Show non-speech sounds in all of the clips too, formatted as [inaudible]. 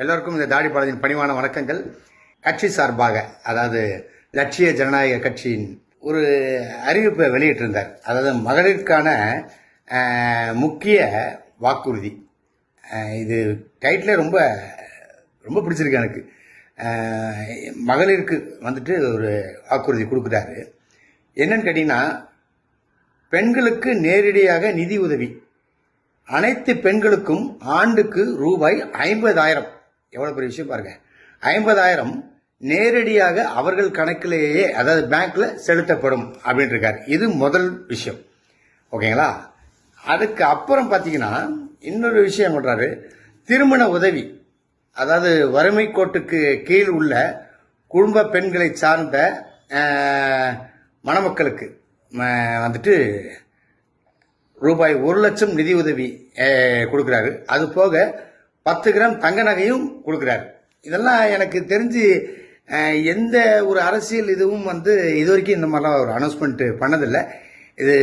எல்லோருக்கும் இந்த தாடி பாலாஜியின் பணிவான வணக்கங்கள். கட்சி சார்பாக அதாவது லட்சிய ஜனநாயக கட்சியின் ஒரு அறிவிப்பை வெளியிட்டிருந்தார். அதாவது மகளிருக்கான முக்கிய வாக்குறுதி. இது டைட்டில் ரொம்ப ரொம்ப பிடிச்சிருக்கு எனக்கு. மகளிருக்கு வந்துட்டு ஒரு வாக்குறுதி கொடுக்குறாரு. என்னன்னு கேட்டிங்கன்னா பெண்களுக்கு நேரடியாக நிதி உதவி. அனைத்து பெண்களுக்கும் ஆண்டுக்கு ரூபாய் ஐம்பதாயிரம். எவ்வளோ பெரிய விஷயம் பாருங்க. ஐம்பதாயிரம் நேரடியாக அவர்கள் கணக்கிலேயே அதாவது பேங்க்ல செலுத்தப்படும் அப்படின்னு இருக்காரு இது முதல் விஷயம். ஓகேங்களா? அதுக்கு அப்புறம் பார்த்தீங்கன்னா இன்னொரு விஷயம் சொல்றாரு திருமண உதவி. அதாவது வறுமை கோட்டுக்கு கீழ் உள்ள குடும்ப பெண்களை சார்ந்த மணமக்களுக்கு வந்துட்டு ரூபாய் ஒரு லட்சம் நிதி உதவி கொடுக்குறாரு. அது போக பத்து கிராம் தங்க நகையும் கொடுக்குறாரு. இதெல்லாம் எனக்கு தெரிஞ்சு எந்த ஒரு அரசியல் இதுவும் வந்து இது வரைக்கும் இந்த மாதிரிலாம் ஒரு அனௌன்ஸ்மெண்ட் பண்ணதில்லை. இது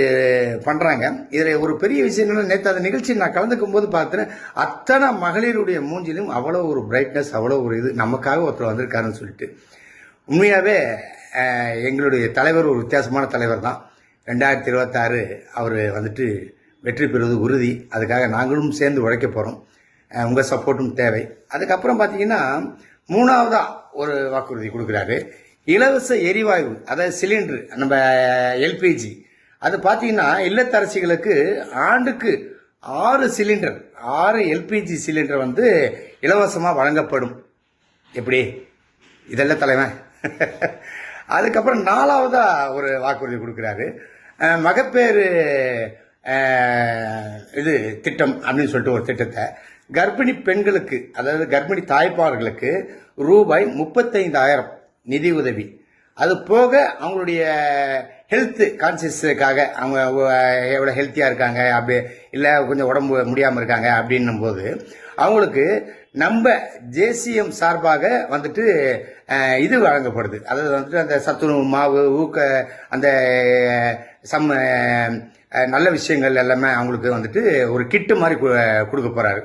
பண்ணுறாங்க இதில் ஒரு பெரிய விஷயம் என்னென்னா நேற்று அந்த நிகழ்ச்சி நான் கலந்துக்கும் போது பார்த்தேன் அத்தனை மகளிருடைய மூஞ்சிலும் அவ்வளோ ஒரு பிரைட்னஸ் அவ்வளோ ஒரு இது நமக்காக ஒருத்தர் வந்திருக்காருன்னு சொல்லிட்டு. உண்மையாகவே எங்களுடைய தலைவர் ஒரு வித்தியாசமான தலைவர் தான். ரெண்டாயிரத்தி இருபத்தாறு அவர் வந்துட்டு வெற்றி பெறுவது உறுதி. அதுக்காக நாங்களும் சேர்ந்து உழைக்க போகிறோம் உங்கள் சப்போர்ட்டும் தேவை. அதுக்கப்புறம் பார்த்தீங்கன்னா மூணாவதாக ஒரு வாக்குறுதி கொடுக்குறாரு. இலவச எரிவாயு அதாவது சிலிண்டர் நம்ம எல்பிஜி அது பார்த்தீங்கன்னா இல்லத்தரசிகளுக்கு ஆண்டுக்கு ஆறு சிலிண்டர் ஆறு எல்பிஜி சிலிண்டர் வந்து இலவசமாக வழங்கப்படும். எப்படி? இதெல்லாம் தலைவன் [laughs] அதுக்கப்புறம் நாலாவதா ஒரு வாக்குறுதி கொடுக்குறாரு. மகப்பேறு இது திட்டம் அப்படின்னு சொல்லிட்டு ஒரு திட்டத்தை. கர்ப்பிணி பெண்களுக்கு அதாவது கர்ப்பிணி தாய்ப்பார்களுக்கு ரூபாய் முப்பத்தைந்தாயிரம் நிதி உதவி. அது போக அவங்களுடைய ஹெல்த்து கான்சியஸுக்காக அவங்க எவ்வளோ ஹெல்த்தியாக இருக்காங்க அப்படி இல்லை கொஞ்சம் உடம்பு முடியாமல் இருக்காங்க அப்படின்னும் போது அவங்களுக்கு நம்ம ஜேசிஎம் சார்பாக வந்துட்டு இது வழங்கப்படுது. அதாவது வந்துட்டு அந்த சத்துணவு மாவு ஊக்க அந்த சம் நல்ல விஷயங்கள் எல்லாமே அவங்களுக்கு வந்துட்டு ஒரு கிட்டு மாதிரி கொடுக்க போகிறாரு